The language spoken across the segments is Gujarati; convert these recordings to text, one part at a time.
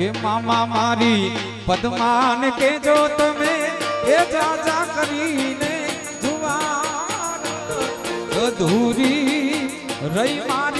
કે મામા મારી પદ્માન કેજો તમે એ જાજા કરીને જુવાન અધૂરી રહી મારી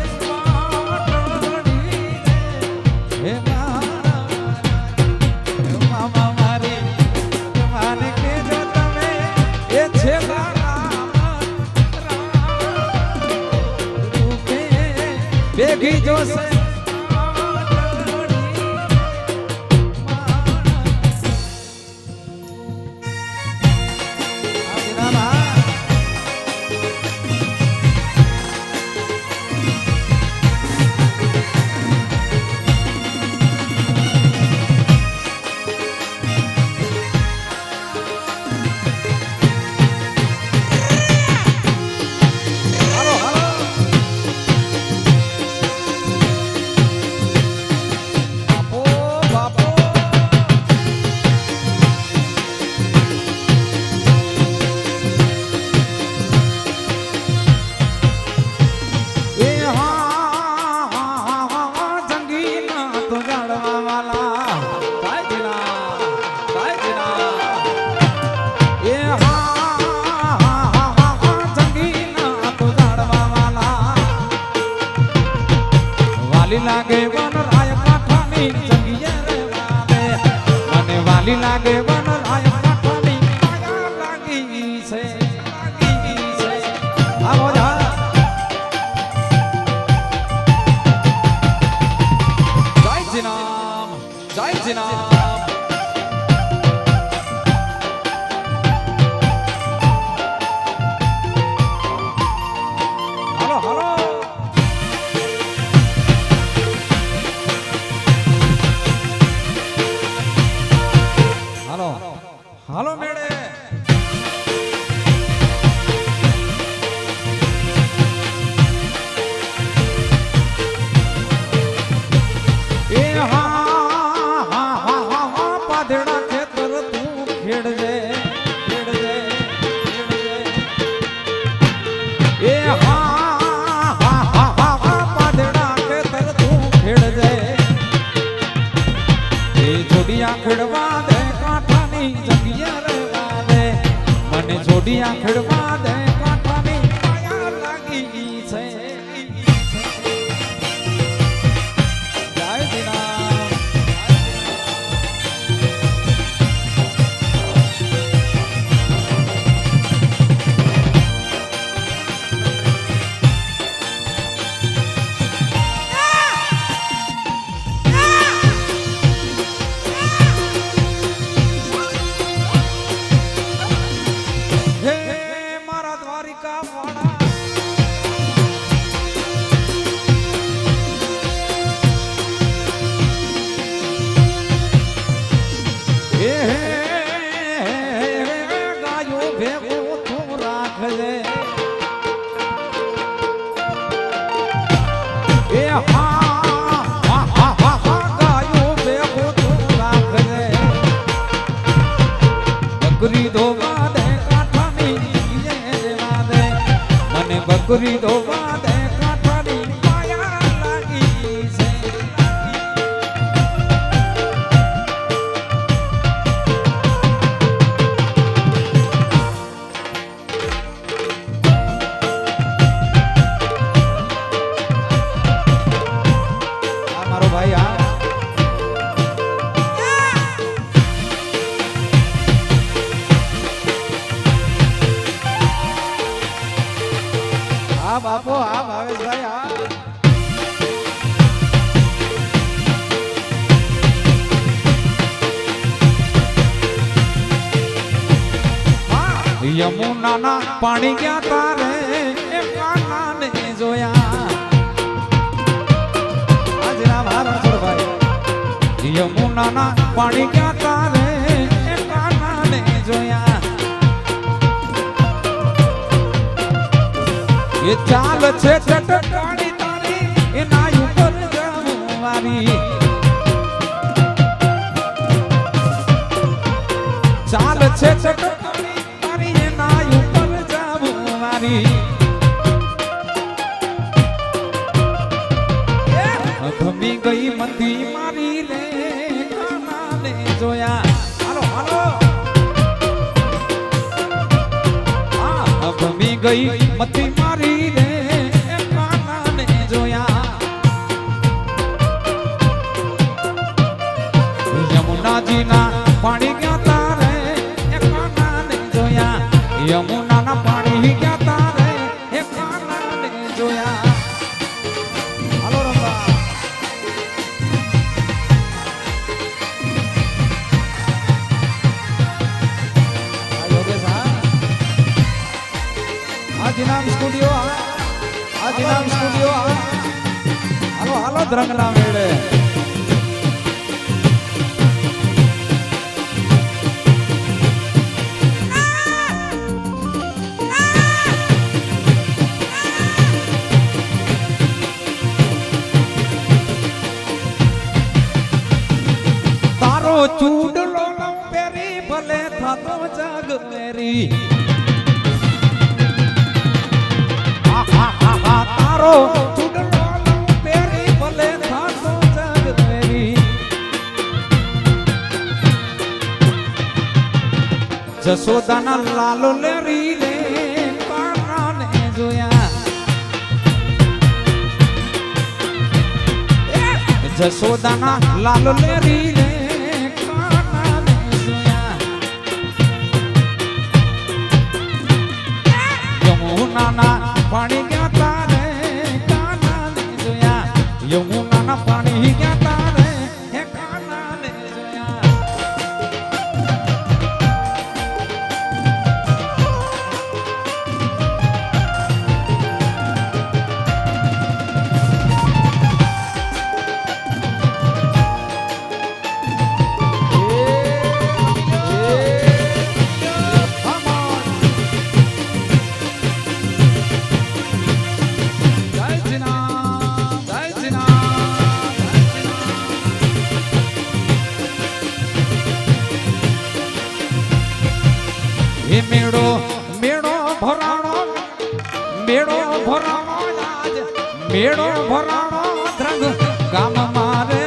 लगी जो से લાગે વનરાય કાઠાની જંગીએ રે વાલે મને વાલી લાગે વન ભેળજે ભેળજે ભેળજે એ હા ખેડવા દે કાંઠાની જગ્યા રહેવા દે. મને જોડિયા ખેડવા ઘૂઘરી તો બાંધે કાંઠાની માયા લાગી છે મારો ભાઈ આ યમુનાના પાણી ગયા તારે એ કાનાને જોયા આજના ભારણ છોડભાઈ યમુનાના પાણી ગયા તારે એ કાનાને જોયા એ ચાલ છે ચટકાણી તારી એના ઉપર જમવારી ચાલ છે ચટકાણી જમવારી ભમી ગઈ મંદી મારી રે કાનાને જોયા. હાલો હાલો. હા ભમી ગઈ મતી આ જીનામ સ્ટુડિયો આ આ જીનામ સ્ટુડિયો આ હાલો હાલો દ્રંગના મેળે તારો ચૂડલો લંપેરી ભલે થતો જગ મેરી મેરી. જશોદાના લાલો લેરી રે કાનાને જોયા. જશોદાના લાલો લેરી રે પાણી એ મેળો મેળો ભરાણો મેળો ભરાણો આજ મેળો ભરાણો ધ્રંગ, ગામ મારે.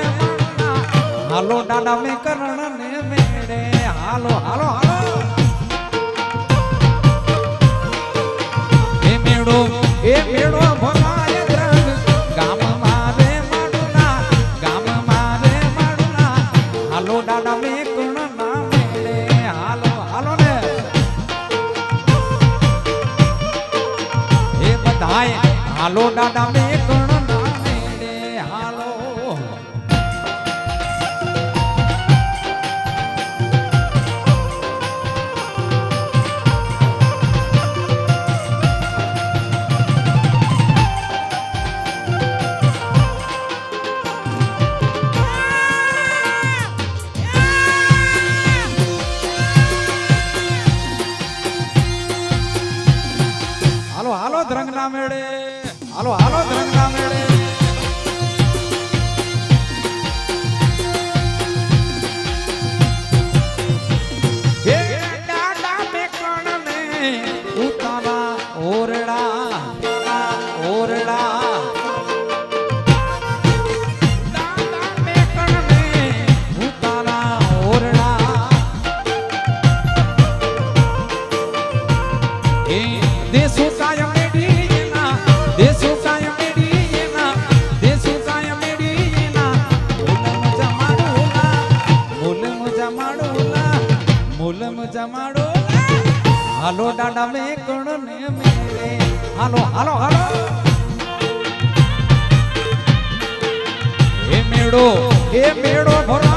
હાલો દાદા, મેં કરણ ને મેળે હાલો હાલો ઓરડા હાલો દાડા મે કણ ને મેલે. હાલો હાલો હાલો. એ મેળો એ મેળો ભરાણો